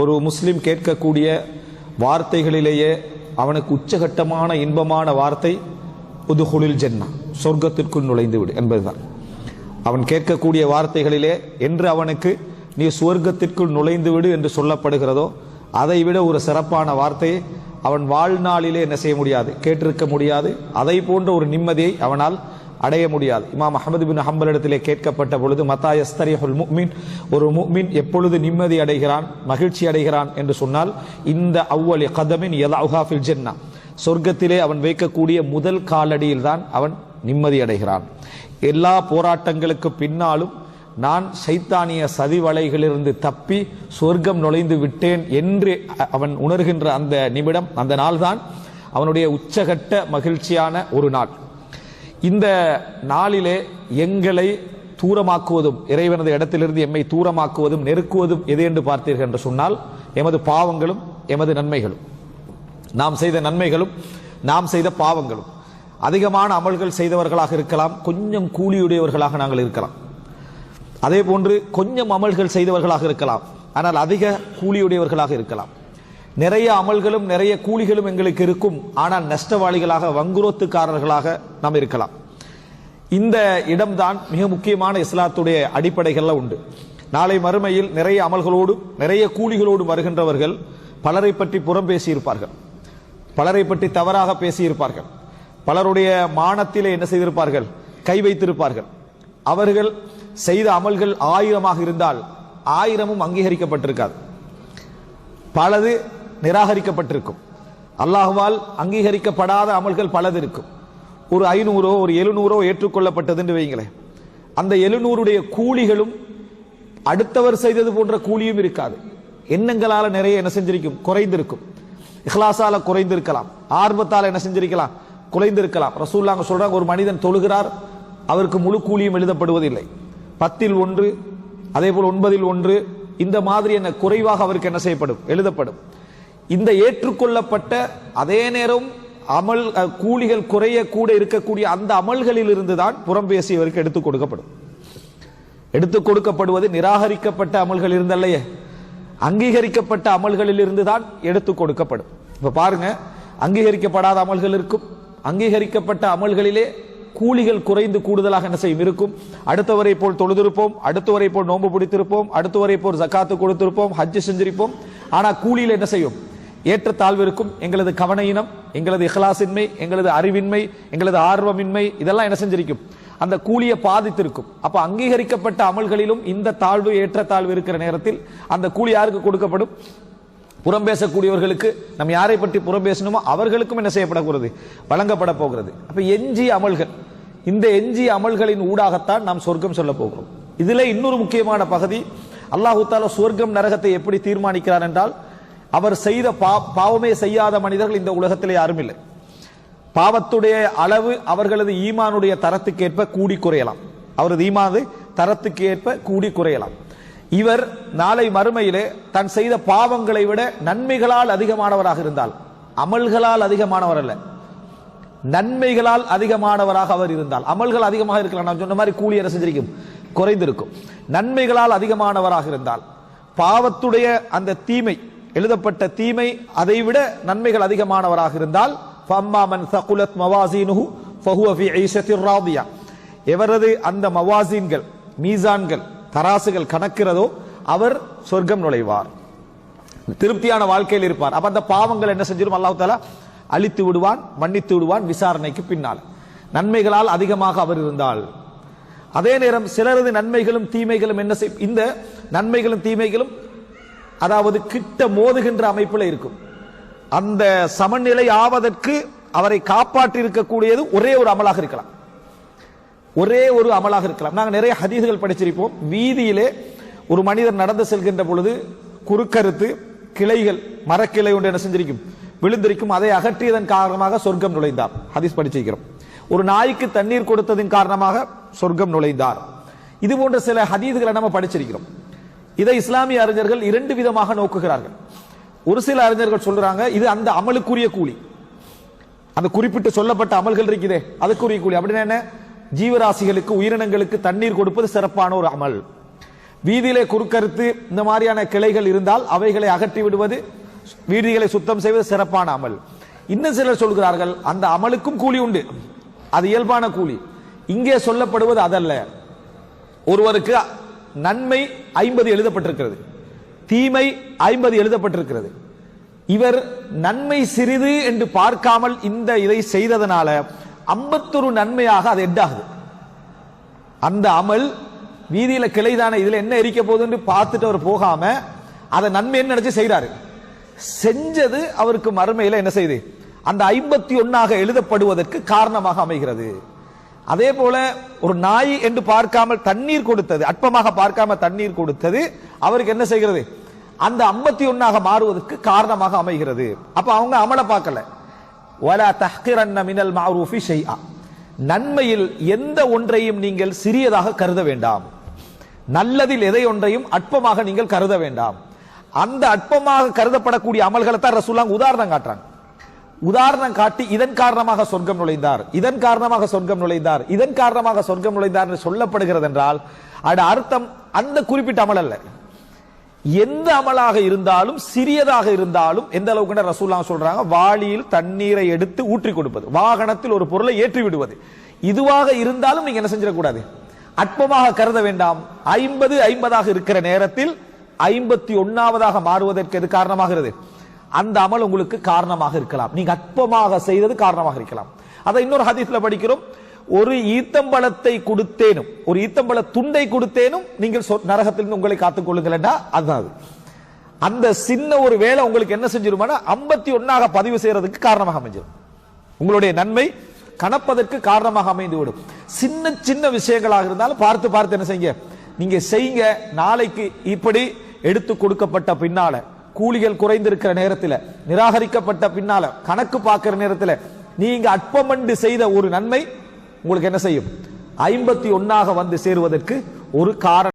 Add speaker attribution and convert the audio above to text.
Speaker 1: ஒரு முஸ்லீம் கேட்கக்கூடிய வார்த்தைகளிலேயே அவனுக்கு உச்சகட்டமான இன்பமான வார்த்தை புதுகுளில் ஜென்னா சொர்க்கத்திற்குள் நுழைந்து விடு என்பதுதான். அவன் கேட்கக்கூடிய வார்த்தைகளிலே என்று அவனுக்கு நீ சுவர்க்கத்திற்குள் நுழைந்து விடு என்று சொல்லப்படுகிறதோ அதைவிட ஒரு சிறப்பான வார்த்தையை அவன் வாழ்நாளிலே என்ன செய்ய முடியாது கேட்டிருக்க முடியாது. அதை போன்ற ஒரு நிம்மதியை அவனால் அடைய முடியாது. இமாம் அஹமது பின் ஹம்பல் இடத்திலே கேட்கப்பட்ட பொழுது மத்தாயஸ்தரிஹுல் முக்மின் ஒரு முக்மின் எப்பொழுது நிம்மதி அடைகிறான் மகிழ்ச்சி அடைகிறான் என்று சொன்னால் இந்த அவ்வளி கதமின் ஃபில் ஜென்னா. சொர்க்கத்திலே அவன் வைக்கக்கூடிய முதல் காலடியில் தான் அவன் நிம்மதி அடைகிறான். எல்லா போராட்டங்களுக்கு பின்னாலும் நான் சைத்தானிய சதிவலைகளிலிருந்து தப்பி சொர்க்கம் நுழைந்து விட்டேன் என்று அவன் உணர்கின்ற அந்த நிமிடம் அந்த நாள்தான் அவனுடைய உச்சகட்ட மகிழ்ச்சியான ஒரு நாள். இந்த நாளிலே எங்களை தூரமாக்குவதும் இறைவனது இடத்திலிருந்து எம்மை தூரமாக்குவதும் நெருக்குவதும் எது என்று பார்த்தீர்கள் என்று சொன்னால் எமது பாவங்களும் எமது நன்மைகளும். நாம் செய்த நன்மைகளும் நாம் செய்த பாவங்களும். அதிகமான அமல்கள் செய்தவர்களாக இருக்கலாம் கொஞ்சம் கூலியுடையவர்களாக நாங்கள் இருக்கலாம். அதே போன்று கொஞ்சம் அமல்கள் செய்தவர்களாக இருக்கலாம் ஆனால் அதிக கூலியுடையவர்களாக இருக்கலாம். நிறைய அமல்களும் நிறைய கூலிகளும் எங்களுக்கு இருக்கும். ஆனால் நஷ்டவாளிகளாக வங்குரோத்துக்காரர்களாக நாம் இருக்கலாம். இந்த இடம்தான் மிக முக்கியமான இஸ்லாத்துடைய அடிப்படைகள்லாம் உண்டு. நாளை மறுமையில் நிறைய அமல்களோடு நிறைய கூலிகளோடு வருகின்றவர்கள் பலரை பற்றி புறம் பேசியிருப்பார்கள். பலரை பற்றி தவறாக பேசியிருப்பார்கள். பலருடைய மானத்திலே என்ன செய்திருப்பார்கள்? கை வைத்திருப்பார்கள். அவர்கள் செய்த அமல்கள் ஆயிரமாக இருந்தால் ஆயிரமும் அங்கீகரிக்கப்பட்டிருக்காது. பலது நிராகரிக்கப்பட்டிருக்கும். அல்லாஹுவால் அங்கீகரிக்கப்படாத அமல்கள் பலது இருக்கும். ஒரு ஐநூறோ ஒரு எழுநூறோ ஏற்றுக்கொள்ளப்பட்டதுன்னு வைங்களேன் அந்த எழுநூறுடைய கூலிகளும் அடுத்தவர் செய்தது போன்ற கூலியும் இருக்காது. எண்ணங்களால் நிறைய என்ன செஞ்சிருக்கும்? குறைந்திருக்கும். இஹ்லாசால குறைந்திருக்கலாம். ஆர்வத்தால் என்ன செஞ்சிருக்கலாம்? குறைந்திருக்கலாம் ரசூல்லாங்க சொல்றாங்க ஒரு மனிதன் தொழுகிறார் அவருக்கு முழு கூலியும் எழுதப்படுவதில்லை. பத்தில் ஒன்று அதே போல் ஒன்பதில் ஒன்று இந்த மாதிரி என்ன குறைவாக அவருக்கு என்ன செய்யப்படும்? எழுதப்படும். இந்த ஏற்றுக்கொள்ளப்பட்ட அதே நேரம் அமல் கூலிகள் குறைய கூட இருக்கக்கூடிய அந்த அமல்களில் இருந்துதான் புறம் பேசியவருக்கு எடுத்துக் கொடுக்கப்படும். எடுத்துக் கொடுக்கப்படுவது நிராகரிக்கப்பட்ட அமல்கள் இருந்தல்லையே அங்கீகரிக்கப்பட்ட அமல்களில் இருந்துதான் எடுத்துக் கொடுக்கப்படும். இப்ப பாருங்க அங்கீகரிக்கப்படாத அமல்கள் இருக்கும். அங்கீகரிக்கப்பட்ட அமல்களிலே கூலிகள் குறைந்து கூடுதலாக என்ன செய்யும்? இருக்கும். அடுத்தவரை போல் தொழுதிருப்போம் அடுத்தவரை போல் நோன்பு பிடித்திருப்போம் அடுத்தவரை போல் ஜக்காத்து கொடுத்திருப்போம் ஹஜ்ஜு செஞ்சிருப்போம். ஆனா கூலியில் என்ன செய்யும்? ஏற்றத்தாழ்வு இருக்கும் எங்களது கவனையினம் எங்களது இஹ்லாசின்மை எங்களது அறிவின்மை எங்களது ஆர்வமின்மை இதெல்லாம் என்ன செஞ்சிருக்கும்? அந்த கூலியை பாதித்திருக்கும். அப்ப அங்கீகரிக்கப்பட்ட அமல்களிலும் இந்த தாழ்வு ஏற்றத்தாழ்வு இருக்கிற நேரத்தில் அந்த கூலி யாருக்கு கொடுக்கப்படும்? புறம் பேசக்கூடியவர்களுக்கு. நம்ம யாரை பற்றி புறம் பேசணுமோ அவர்களுக்கும் என்ன செய்யப்படக்கூடாது வழங்கப்பட போகிறது. அப்ப எஞ்சிய அமல்கள். இந்த எஞ்சிய அமல்களின் ஊடாகத்தான் நாம் சொர்க்கம் சொல்ல போகிறோம். இதுல இன்னொரு முக்கியமான பகுதி அல்லாஹு தாலா சொர்க்கம் நரகத்தை எப்படி தீர்மானிக்கிறார் என்றால் அவர் செய்த பா- பாவமே செய்யாத மனிதர்கள் இந்த உலகத்திலே யாரும் இல்லை. பாவத்துடைய அளவு அவர்களது ஈமானுடைய தரத்துக்கேற்ப கூடி குறையலாம். அவரது ஈமானது தரத்துக்கு ஏற்ப கூடி குறையலாம். இவர் நாளை மறுமையிலே தான் செய்த பாவங்களை விட நன்மைகளால் அதிகமானவராக இருந்தால் அமல்களால் அதிகமானவர் அல்ல. நன்மைகளால் அதிகமானவராக அவர் இருந்தால் அமல்கள் அதிகமாக இருக்கலாம். நான் சொன்ன மாதிரி கூலி அரசு செஞ்சிருக்கும் குறைந்திருக்கும். நன்மைகளால் அதிகமானவராக இருந்தால் பாவத்துடைய அந்த தீமை எழுதப்பட்ட தீமை அதைவிட நன்மைகள் அதிகமானவராக இருந்தால் எவரது அந்த மவாசீன்கள் மீசான்கள் தராசுகள் கணக்கிறதோ அவர் சொர்க்கம் நுழைவார். திருப்தியான வாழ்க்கையில் இருப்பார். அப்ப அந்த பாவங்கள் என்ன செஞ்சிடும் அல்லாஹு தாலா அழித்து விடுவான் மன்னித்து விடுவான் விசாரணைக்கு பின்னால். நன்மைகளால் அதிகமாக அவர் இருந்தால். அதே நேரம் சிலரது நன்மைகளும் தீமைகளும் என்ன செய் இந்த நன்மைகளும் தீமைகளும் அதாவது கிட்ட மோதுகின்ற அமைப்பில் இருக்கும். அந்த சமநிலை ஆவதற்கு அவரை காப்பாற்றி இருக்கக்கூடியது ஒரே ஒரு அமலாக இருக்கலாம். ஒரே ஒரு அமலாக இருக்கலாம். நாங்கள் நிறைய ஹதீதுகள் படிச்சிருப்போம். வீதியிலே ஒரு மனிதர் நடந்து செல்கின்ற பொழுது குறுக்கருத்து கிளைகள் மரக்கிளை ஒன்று என்ன செஞ்சிருக்கும்? விழுந்திருக்கும். அதை அகற்றியதன் காரணமாக சொர்க்கம் நுழைந்தார். ஹதீஸ் படிச்சிருக்கிறோம். ஒரு நாய்க்கு தண்ணீர் கொடுத்ததின் காரணமாக சொர்க்கம் நுழைந்தார். இது போன்ற சில ஹதீதுகளை நம்ம படிச்சிருக்கிறோம். இதை இஸ்லாமிய அறிஞர்கள் இரண்டு விதமாக நோக்குகிறார்கள். ஒரு சில அறிஞர்கள் சொல்றாங்க இது அந்த அமலுக்குரிய கூலி. அந்த குறிப்பிட்டு சொல்லப்பட்ட அமல்கள் இருக்குதே அதுக்குரிய கூலி. அப்படின்னா என்ன? ஜீவராசிகளுக்கு உயிரினங்களுக்கு தண்ணீர் கொடுப்பது சிறப்பான ஒரு அமல். வீதியிலே குறுக்கருத்து இந்த மாதிரியான கிளைகள் இருந்தால் அவைகளை அகற்றி விடுவது வீதிகளை சுத்தம் செய்வது சிறப்பான அமல். இன்னும் சிலர் சொல்கிறார்கள் அந்த அமலுக்கும் கூலி உண்டு. அது இயல்பான கூலி. இங்கே சொல்லப்படுவது அதல்ல. ஒருவருக்கு நன்மை ஐம்பது எழுதப்பட்டிருக்கிறது. தீமை ஐம்பது எழுதப்பட்டிருக்கிறது. இவர் நன்மை சிறிது என்று பார்க்காமல் இந்த இதை செய்ததனால ஐம்பத்தொரு நன்மையாக அது எட்டாகுது. அந்த அமல் வீதியில கிளைதான இதுல என்ன எரிக்க போகுதுன்னு பார்த்துட்டு அவர் போகாம அதை நன்மைன்னு நினைச்சு செய்யறாரு செஞ்சது அவருக்கு மறுமையில என்ன செய்யுது அந்த ஐம்பத்தி ஒன்னாக எழுதப்படுவதற்கு காரணமாக அமைகிறது. அதே போல ஒரு நாய் என்று பார்க்காமல் தண்ணீர் கொடுத்தது அற்பமாக பார்க்காம தண்ணீர் கொடுத்தது அவருக்கு என்ன செய்கிறது? அந்த ஐம்பத்தி ஒன்னாக மாறுவதற்கு காரணமாக அமைகிறது. அப்ப அவங்க அமலை பார்க்கல. வலா தஹ்கிரன்ன மினல் மாரூஃபி ஷைஆ. நன்மையில் எந்த ஒன்றையும் நீங்கள் சிறியதாக கருத வேண்டாம். நல்லதில் எதை ஒன்றையும் அற்பமாக நீங்கள் கருத வேண்டாம். அந்த அற்பமாக கருதப்படக்கூடிய அமல்களை தான் ரசூலாங்க உதாரணம் காட்டுறாங்க. உதாரணம் காட்டி இதன் காரணமாக சொர்க்கம் நுழைந்தார் இதன் காரணமாக சொர்க்கம் நுழைந்தார் இதன் காரணமாக சொர்க்கம் நுழைந்தார் என்று சொல்லப்படுகிறது என்றால் அது அர்த்தம் அந்த குறிப்பிட்ட அமல் அல்ல. எந்த அமலாக இருந்தாலும் சிறியதாக இருந்தாலும் எந்த அளவுக்கு ரசூல்லா சொல்றாங்க வாளியில் தண்ணீரை எடுத்து ஊற்றி கொடுப்பது வாகனத்தில் ஒரு பொருளை ஏற்றி விடுவது. இதுவாக இருந்தாலும் நீங்க என்ன செஞ்சிடக்கூடாது? அற்பமாக கருத வேண்டாம். ஐம்பது ஐம்பதாக இருக்கிற நேரத்தில் ஐம்பத்தி ஒன்னாவதாக மாறுவதற்கு எது காரணமாகிறது? அந்த அமல் உங்களுக்கு காரணமாக இருக்கலாம். நீங்க அற்பமாக செய்தது காரணமாக இருக்கலாம். அதை இன்னொரு ஹதீஸ்ல படிக்கிறோம். ஒரு ஈத்தம்பழத்தை கொடுத்தேனும் ஒரு ஈத்தம்பழ துண்டை கொடுத்தேனும் நீங்கள் சொ- நரகத்திலிருந்து உங்களை காத்துக் கொள்ளுங்கள்டா அதுதான் அது. அந்த சின்ன ஒரு வேலை உங்களுக்கு என்ன செஞ்சிருமானா ஐம்பத்தி ஒன்னாக பதிவு செய்யறதுக்கு காரணமாக அமைஞ்சிடும் உங்களுடைய நன்மை கணப்பதற்கு காரணமாக அமைந்து விடும். சின்ன சின்ன விஷயங்களாக இருந்தாலும் பார்த்து பார்த்து என்ன செய்யுங்க? நீங்க செய்யுங்க. நாளைக்கு இப்படி எடுத்து கொடுக்கப்பட்ட பின்னால கூலிகள் குறைந்திருக்கிற நேரத்தில் நிராகரிக்கப்பட்ட பின்னால கணக்கு பார்க்கிற நேரத்தில் நீங்க அற்பமண்டு செய்த ஒரு நன்மை உங்களுக்கு என்ன செய்யும்? ஐம்பத்தி ஒன்னாக வந்து சேருவதற்கு ஒரு காரணம்